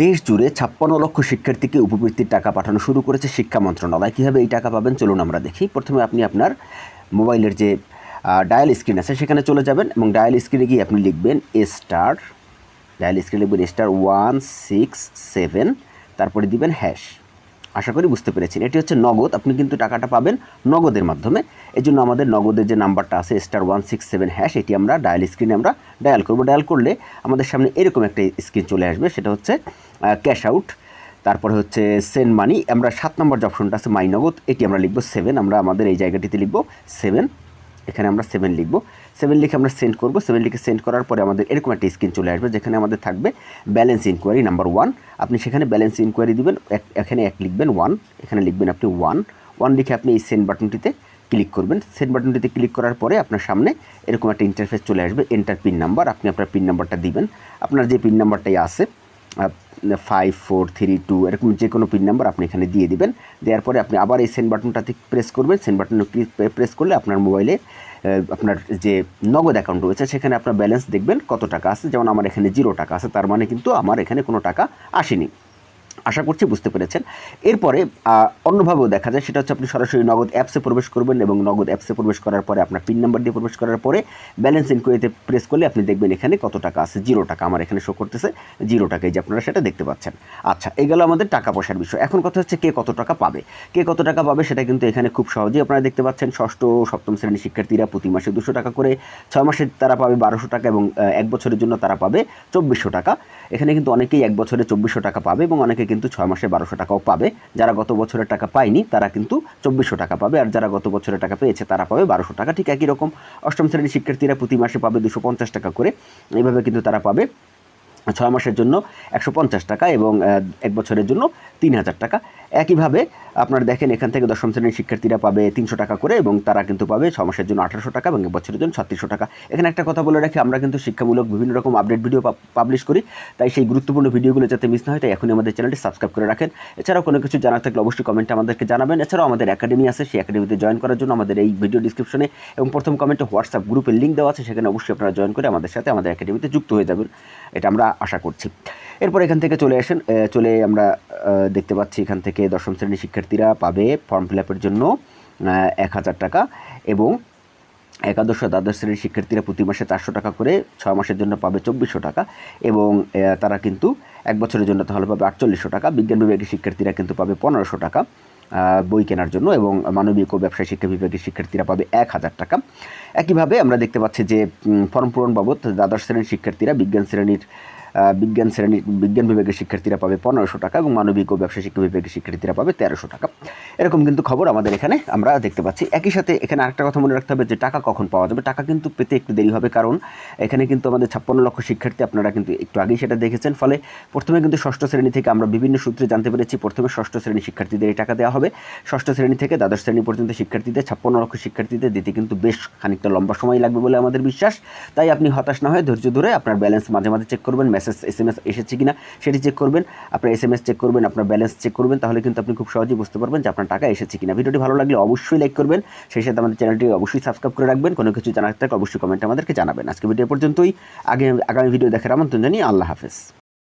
দেশ জুড়ে ছাপ্পান্ন লক্ষ শিক্ষার্থীকে উপবৃত্তির টাকা পাঠানো শুরু করেছে শিক্ষা মন্ত্রণালয়। কীভাবে এই টাকা পাবেন? চলুন আমরা দেখি। প্রথমে আপনি আপনার মোবাইলের যে ডায়াল স্ক্রিন আছে সেখানে চলে যাবেন এবং ডায়াল স্ক্রিনে গিয়ে আপনি লিখবেন স্টার ডায়াল স্ক্রিনে লিখবেন স্টার ওয়ান সিক্স সেভেন তারপরে দিবেন হ্যাশ আশা করি বুঝতে পেরেছেন। এটি হচ্ছে নগদ, আপনি কিন্তু টাকাটা পাবেন নগদের মাধ্যমে। এই জন্য আমাদের নগদের যে নাম্বারটা আছে star one six seven hash এটি আমরা ডায়াল স্ক্রিনে আমরা ডায়াল করব। ডায়াল করলে আমাদের সামনে এরকম একটা স্ক্রিন চলে আসবে, সেটা হচ্ছে ক্যাশ আউট তারপরে হচ্ছে সেন্ড মানি আমরা সাত নম্বর যে অপশনটা আছে মাই নগদ, এটি আমরা লিখব সেভেন আমরা আমাদের এই জায়গাটিতে লিখব সেভেন এখানে আমরা সেভেন লিখব। সেভেন লিখে আমরা সেন্ড করব। সেভেন লিখে সেন্ড করার পরে আমাদের এরকম একটা স্ক্রিন চলে আসবে যেখানে আমাদের থাকবে ব্যালেন্স ইনকোয়ারি নাম্বার ওয়ান আপনি সেখানে ব্যালেন্স ইনকোয়ারি দিবেন এখানে এক লিখবেন ওয়ান এখানে লিখবেন আপনি ওয়ান ওয়ান লিখে আপনি এই সেন্ড বাটনটিতে ক্লিক করবেন। সেন্ড বাটনটিতে ক্লিক করার পরে আপনার সামনে এরকম একটা ইন্টারফেস চলে আসবে এন্টার পিন নাম্বার আপনি আপনার পিন নাম্বারটা দিবেন। আপনার যে পিন নাম্বারটাই আছে ফাইভ ফোর থ্রি টু এরকম যে কোনো পিন নাম্বার আপনি এখানে দিয়ে দিবেন। দেওয়ার পরে আপনি আবার এই সেন্ড বাটনটাতে প্রেস করবেন। সেন্ড বাটনে প্রেস করলে আপনার মোবাইলে আপনার যে নগদ অ্যাকাউন্ট রয়েছে, সেখানে আপনার ব্যালেন্স দেখবেন কত টাকা আছে। যেমন আমার এখানে জিরো টাকা আছে, তার মানে কিন্তু আমার এখানে কোনো টাকা আসেনি। আশা করছি বুঝতে পেরেছেন। এরপরে অন্যভাবেও দেখা যায়, সেটা হচ্ছে আপনি সরাসরি নগদ অ্যাপসে প্রবেশ করবেন এবং নগদ অ্যাপসে প্রবেশ করার পরে আপনার পিন নাম্বার দিয়ে প্রবেশ করার পরে ব্যালেন্স ইনকোয়ারিতে প্রেস করলে আপনি দেখবেন এখানে কত টাকা আছে জিরো টাকা আমার এখানে শো করতেছে জিরো টাকা এই যে আপনারা সেটা দেখতে পাচ্ছেন। আচ্ছা এই গেল আমাদের টাকা পয়সার বিষয়। এখন কথা হচ্ছে কে কত টাকা পাবে। কে কত টাকা পাবে সেটা কিন্তু এখানে খুব সহজেই আপনারা দেখতে পাচ্ছেন। ষষ্ঠ, সপ্তম শ্রেণির শিক্ষার্থীরা প্রতি মাসে দুশো টাকা করে, ছয় মাসে তারা পাবে বারোশো টাকা এবং এক বছরের জন্য তারা পাবে চব্বিশশো টাকা। এখানে কিন্তু অনেকেই এক বছরে চব্বিশশো টাকা পাবে এবং অনেকে কিন্তু ছয় মাসে বারোশো টাকাও পাবে। যারা গত বছরের টাকা পায়নি, তারা কিন্তু চব্বিশশো টাকা পাবে। আর যারা গত বছরের টাকা পেয়েছে, তারা পাবে বারোশো টাকা। ঠিক একই রকম অষ্টম শ্রেণির শিক্ষার্থীরা প্রতি মাসে পাবে দুশো পঞ্চাশ টাকা করে। এইভাবে কিন্তু তারা পাবে ছয় মাসের জন্য একশো পঞ্চাশ টাকা এবং এক বছরের জন্য তিন হাজার টাকা। একইভাবে আপনারা দেখেন এখান থেকে দশম শ্রেণির শিক্ষার্থীরা পাবে তিনশো টাকা করে এবং তারা কিন্তু পাবে ছ মাসের জন্য আঠারোশো টাকা এবং বছরের জন্য ছত্রিশশো টাকা। এখানে একটা কথা বলে রাখি, আমরা কিন্তু শিক্ষামূলক বিভিন্ন রকম আপডেট ভিডিও পাবলিশ করি, তাই সেই গুরুত্বপূর্ণ ভিডিওগুলো যাতে মিস না হয়, তাই এখনই আমাদের চ্যানেলটি সাবস্ক্রাইব করে রাখেন। এছাড়াও কোনো কিছু জানার থাকলে অবশ্যই কমেন্টে আমাদেরকে জানাবেন। এছাড়াও আমাদের একাডেমি আছে, সেই একাডেমিতে জয়েন করার জন্য আমাদের এই ভিডিও ডিসক্রিপশনে এবং প্রথম কমেন্টে হোয়াটসঅ্যাপ গ্রুপের লিঙ্ক দেওয়া আছে, সেখানে অবশ্যই আপনারা জয়েন করে আমাদের সাথে আমাদের একাডেমিতে যুক্ত হয়ে যাবেন। এটা আমরা আশা করছি। এরপর এখান থেকে চলে আসেন চলে আমরা দেখতে পাচ্ছি এখান থেকে দশম শ্রেণির শিক্ষার্থীরা পাবে ফর্ম ফিল আপের জন্য এক হাজার টাকা এবং একাদশ দ্বাদশ শ্রেণির শিক্ষার্থীরা প্রতি মাসে চারশো টাকা করে ছয় মাসের জন্য পাবে চব্বিশশো টাকা এবং তারা কিন্তু এক বছরের জন্য তাহলে পাবে আটচল্লিশশো টাকা। বিজ্ঞান বিভাগের শিক্ষার্থীরা কিন্তু পাবে পনেরোশো টাকা বই কেনার জন্য এবং মানবিক ও ব্যবসায় শিক্ষা বিভাগের শিক্ষার্থীরা পাবে এক হাজার টাকা। একইভাবে আমরা দেখতে পাচ্ছি যে ফর্ম পূরণ বাবদ দ্বাদশ শ্রেণির শিক্ষার্থীরা বিজ্ঞান শ্রেণির বিজ্ঞান শ্রেণির বিজ্ঞান বিভাগের শিক্ষার্থীরা পাবে পনেরোশো টাকা এবং মানবিক ও ব্যবসা শিক্ষা বিভাগের শিক্ষার্থীরা পাবে তেরোশো টাকা। এরকম কিন্তু খবর আমাদের এখানে আমরা দেখতে পাচ্ছি। একই সাথে এখানে আরেকটা কথা মনে রাখতে হবে যে টাকা কখন পাওয়া যাবে। টাকা কিন্তু পেতে একটু দেরি হবে কারণ এখানে কিন্তু আমাদের ছাপ্পান্ন লক্ষ শিক্ষার্থী আপনারা কিন্তু একটু আগেই সেটা দেখেছেন। ফলে প্রথমে কিন্তু ষষ্ঠ শ্রেণি থেকে আমরা বিভিন্ন সূত্রে জানতে পেরেছি, প্রথমে ষষ্ঠ শ্রেণির শিক্ষার্থীদের এই টাকা দেওয়া হবে। ষষ্ঠ শ্রেণি থেকে দ্বাদশ শ্রেণি পর্যন্ত শিক্ষার্থীদের, ছাপ্পান্ন লক্ষ শিক্ষার্থীদের দিতে কিন্তু বেশ খানিকটা লম্বা সময় লাগবে বলে আমাদের বিশ্বাস। তাই আপনি হতাশ না হয়ে ধৈর্য ধরে আপনার ব্যালেন্স মাঝে মাঝে চেক করবেন মেসেজ এস এম এস এসেছে কিনা সেটি চেক করবেন, আপনার এস এম এস চেক করবেন, আপনার ব্যালেন্স চেক করবেন, তাহলে কিন্তু আপনি খুব সহজেই বুঝতে পারবেন যে আপনার টাকা এসেছে কিনা। ভিডিওটি ভালো লাগলে অবশ্যই লাইক করবেন, সেই সাথে আমাদের চ্যানেলটি অবশ্যই সাবস্ক্রাইব করে রাখবেন, কোনো কিছু জানার থাকলে অবশ্যই কমেন্টে আমাদেরকে জানাবেন। আজকে ভিডিও পর্যন্তই, আগে আগামী ভিডিও দেখার আমন্ত্রণ জানিয়ে আল্লাহ হাফেজ।